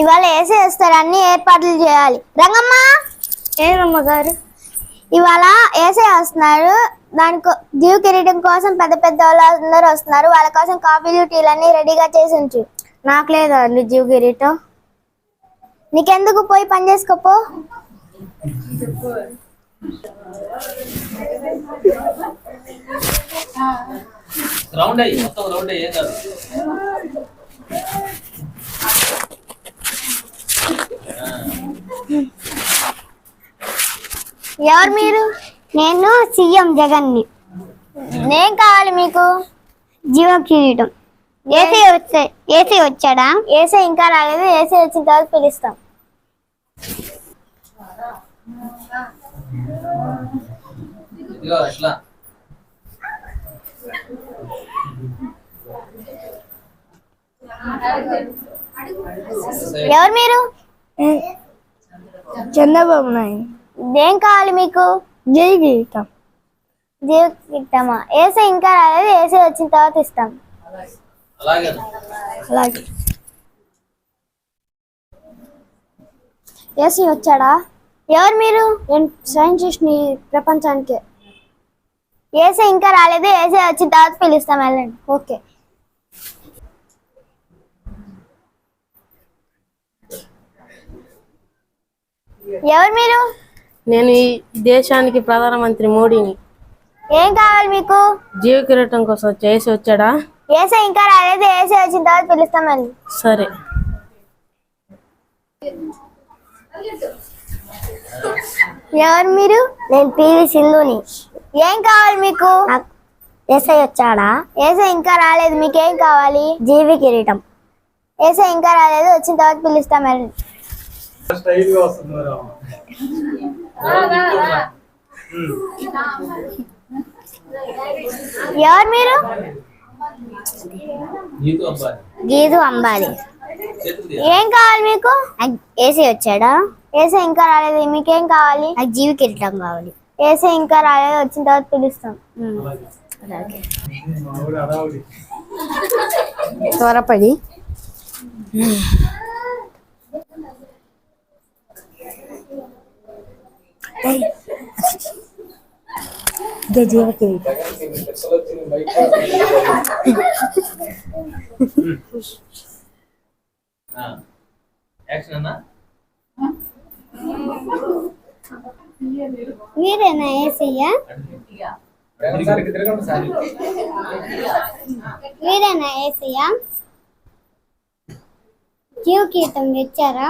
ఇవాళ వేసే వస్తారు అన్ని ఏర్పాట్లు చేయాలి. రంగమ్మ! ఏమమ్మ గారు? ఇవాళ ఏసే వస్తున్నారు. దానికి దీవు కిరీటం కోసం పెద్ద పెద్ద వాళ్ళు అందరూ వస్తున్నారు. వాళ్ళ కోసం కాఫీలు టీలు అన్ని రెడీగా చేసి ఉంచు. నాకు లేదా అండి జీవ కిరీటం? నీకెందుకు పోయి పని చేసుకోపో? రౌండ్ అయ్యి మొత్తం రౌండ్ అయ్యి ఏం కాదు. ఎవరు మీరు? నేను సీఎం జగన్ని. నేను కావాలి మీకు? జీవ కిరీటం. ఏసీ వచ్చే ఏసీ వచ్చాడా? ఏసీ ఇంకా రాలేదు. ఏసీ వచ్చిన తర్వాత పిలుస్తాం. ఎవరు మీరు? చంద్రబాబు నాయుడు. ఏం కావాలి మీకు? జై గీతం. జీవ కిరీటమా ఏసీ ఇంకా రాలేదు ఏసీ వచ్చిన తర్వాత ఇస్తాం. అలాగే. అలాగే. ఏసీ వచ్చాడా? ఎవరు మీరు? నేను సైంటిస్ట్ని ప్రపంచానికి. ఏసీ ఇంకా రాలేదు ఏసీ వచ్చిన తర్వాత పిలుస్తాం వెళ్ళండి. ఓకే. ఎవరు మీరు? నేను ఈ దేశానికి ప్రధానమంత్రి మోడీని. ఏం కావాలి మీకు? జీవ కిరీటం కోసం చేసి వచ్చాడా? ఏసీ ఇంకా రాలేదు. ఏసీ వచ్చిన తర్వాత పిలుస్తాం వెళ్ళండి సరే. ఎవరు మీరు? నేను పివి సింధుని. ఏం కావాలి మీకు? ఏసై వచ్చాడా? ఏసై ఇంకా రాలేదు. మీకేం కావాలి? జీవి కిరీటం. ఏసై ఇంకా రాలేదు. వచ్చిన తర్వాత పిలుస్తాం వెళ్ళండి ఎవరు మీరు? గీదు అంబాలి. ఏం కావాలి మీకు? ఏసీ వచ్చాడా? ఏసీ ఇంకా రాలేదు. మీకేం కావాలి? నాకు జీవి కిరీటం కావాలి. ఏసీ ఇంకా రాలేదు. వచ్చిన తర్వాత పిలుస్తాం. త్వరపడి. ఇదే జీవ కిరీటం ఆ. యాక్షన్ అన్నా మీరేనా ఏసయ్యా ఒకసారికి తిరగండి సార్. మీరేనా ఏసయ్యా జీవ కిరీటం తెచ్చారా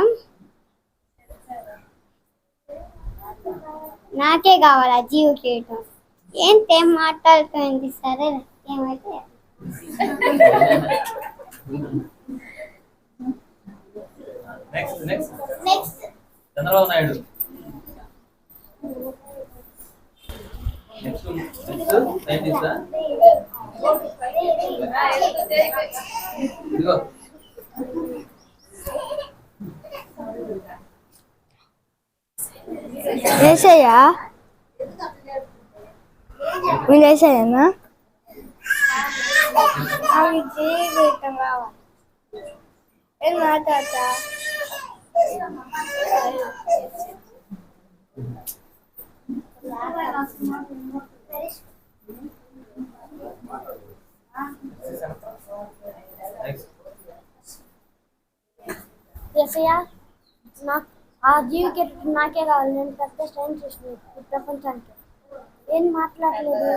నాకే కావాలా? జీవ కిరీటం. ఏంటి ఏం మాట్లాడుతుంది? సరే ఏమైతే? Next next next Chandrababu Naidu. Next next సైంటిస్టా ఇదిగో. వేసయ్యా మీరు వేసయ్యనా అవి జీవ కిరీటం కావాలి ఏం మాట్లాడతా నెక్స్ట్ ఎసయ్యా నాకు ఆ జీవికెట్ నాకే కావాలి నేను పెద్ద స్టైన్ చేసిన ఈ ప్రపంచానికి ఏం మాట్లాడలేదు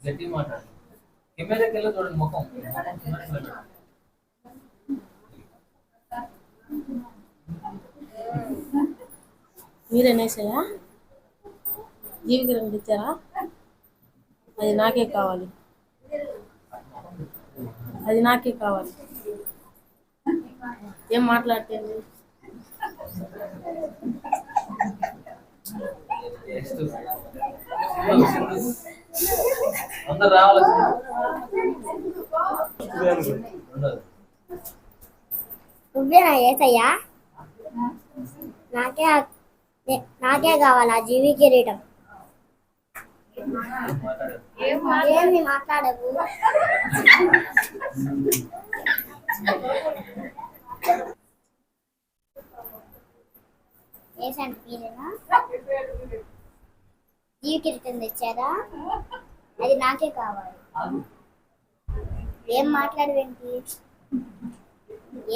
గట్టి మాట్లాడు కెమెరాకి వెళ్ళి చూడండి ముఖం ముఖం చిన్నగా పెట్టండి. మీరేనేసయ్యా జీవ కిరీటం తెచ్చారా అది నాకే కావాలి. అది నాకే కావాలి. ఏం మాట్లాడుతుంది? నెక్స్ట్ అందరు నువ్వేనా ఏసయ్యా? నాకే నాకే కావాలి ఆ జీవి కిరీటం. ఏమి మాట్లాడవు ఏసండి మీరేనా జీవికి రిటర్న్ తెచ్చారా? అది నాకే కావాలి. ఏం మాట్లాడవేంటి?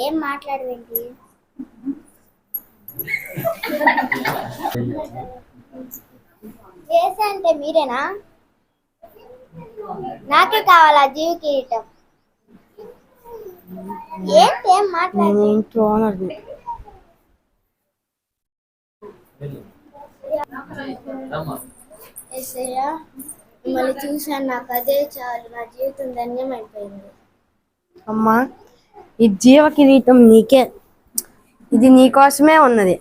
ఏం మాట్లాడవేంటి? చేసా అంటే మీరేనా? నాకే కావాలా జీవి కిరీటం? ఏంటి ఏం మాట్లాడి మిమ్మల్ని చూశాను నాకు అదే చాలు. నా జీవితం ధన్యమైపోయింది. అమ్మా ఈ జీవ కిరీటం నీకే. ఇది నీకోసమే ఉన్నది.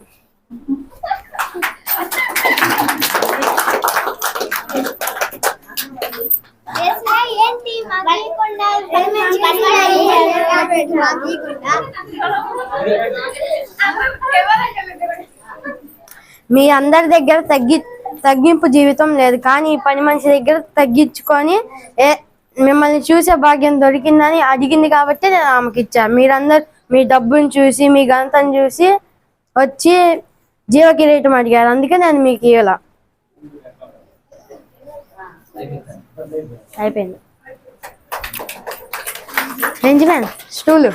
మీ అందరి దగ్గర తగ్గి తగ్గింపు జీవితం లేదు కానీ ఈ పని మనిషి దగ్గర తగ్గించుకొని ఏ మిమ్మల్ని చూసే భాగ్యం దొరికిందని అడిగింది కాబట్టి నేను ఆమెకి ఇచ్చా. మీరందరు మీ డబ్బుని చూసి మీ గంతను చూసి వచ్చి జీవ కిరీటం అడిగారు. అందుకే నేను మీకు ఇవ్వాల అయిపోయింది. Rencimen, şöyle.